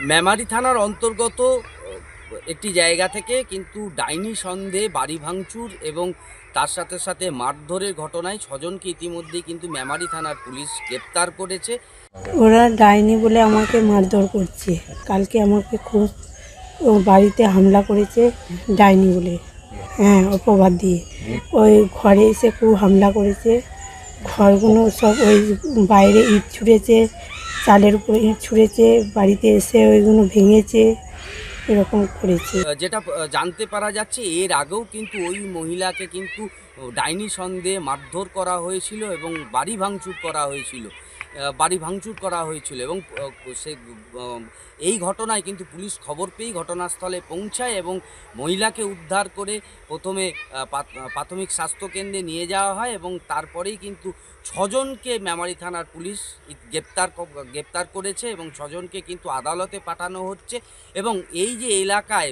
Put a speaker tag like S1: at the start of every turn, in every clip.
S1: মেমারি থানার অন্তর্গত একটি জায়গা থেকে কিন্তু ডাইনি সন্দেহে বাড়ি ভাঙচুর এবং তার সাথে সাথে মারধরের ঘটনায় ছজনকে ইতিমধ্যেই কিন্তু মেমারি থানার পুলিশ গ্রেপ্তার করেছে।
S2: ওরা ডাইনি বলে আমাকে মারধর করছে। কালকে আমাকে খুব বাড়িতে হামলা করেছে ডাইনি বলে। হ্যাঁ অপবাদ দিয়ে। ওই ঘরে এসে খুব হামলা করেছে। ঘরগুলো সব ওই বাইরে ইট ছুঁড়েছে। চালের উপরে ছুঁড়েছে, বাড়িতে এসে ওইগুলো ভেঙেছে, এরকম করেছে।
S1: যেটা জানতে পারা যাচ্ছে, এর আগেও কিন্তু ওই মহিলাকে কিন্তু ডাইনি সন্দেহে মারধর করা হয়েছিল এবং বাড়ি ভাঙচুর করা হয়েছিল। বাড়ি ভাঙচুর করা হয়েছিল এবং সে এই ঘটনায় কিন্তু পুলিশ খবর পেয়েই ঘটনাস্থলে পৌঁছায় এবং মহিলাকে উদ্ধার করে প্রথমে প্রাথমিক স্বাস্থ্যকেন্দ্রে নিয়ে যাওয়া হয় এবং তারপরেই কিন্তু ছজনকে মেমারি থানার পুলিশ গ্রেপ্তার গ্রেপ্তার করেছে এবং ছজনকে কিন্তু আদালতে পাঠানো হচ্ছে এবং এই যে এলাকায়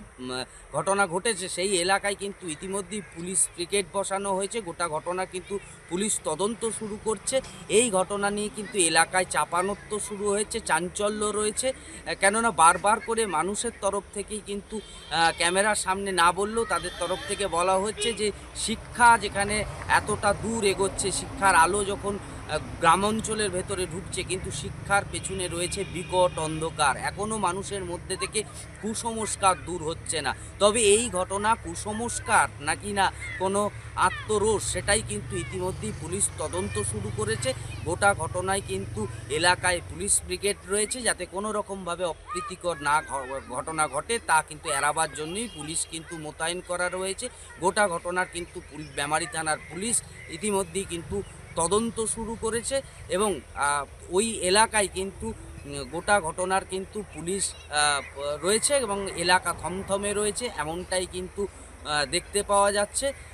S1: ঘটনা ঘটেছে সেই এলাকায় কিন্তু ইতিমধ্যেই পুলিশ ব্রিগেড বসানো হয়েছে। গোটা ঘটনা কিন্তু পুলিশ তদন্ত শুরু করছে। এই ঘটনা নিয়ে কিন্তু এলাকায় চাপানোত্ব শুরু হয়েছে, চাঞ্চল্য রয়েছে। কেননা বারবার করে মানুষের তরফ থেকেই কিন্তু ক্যামেরার সামনে না বললেও তাদের তরফ থেকে বলা হচ্ছে যে শিক্ষা যেখানে এতটা দূর এগোচ্ছে, শিক্ষার আলো যখন আহ, গ্রামাঞ্চলের ভেতরে ঢুকছে কিন্তু শিক্ষার পেছনে রয়েছে বিকট অন্ধকার। এখনও মানুষের মধ্যে থেকে কুসংস্কার দূর হচ্ছে না। তবে এই ঘটনা কুসংস্কার নাকি না কোনো আত্মরোষ সেটাই কিন্তু ইতিমধ্যেই পুলিশ তদন্ত শুরু করেছে। গোটা ঘটনায় কিন্তু এলাকায় পুলিশ ব্রিগেড রয়েছে যাতে কোনো রকমভাবে অপ্রীতিকর না ঘটনা ঘটে তা কিন্তু এড়াবার জন্যই পুলিশ কিন্তু মোতায়েন করা রয়েছে। গোটা ঘটনার কিন্তু মেমারি থানার পুলিশ ইতিমধ্যেই কিন্তু তদন্ত শুরু করেছে এবং ওই এলাকায় কিন্তু গোটা ঘটনার কিন্তু পুলিশ রয়েছে এবং এলাকা থমথমে রয়েছে, এমনটাই কিন্তু দেখতে পাওয়া যাচ্ছে।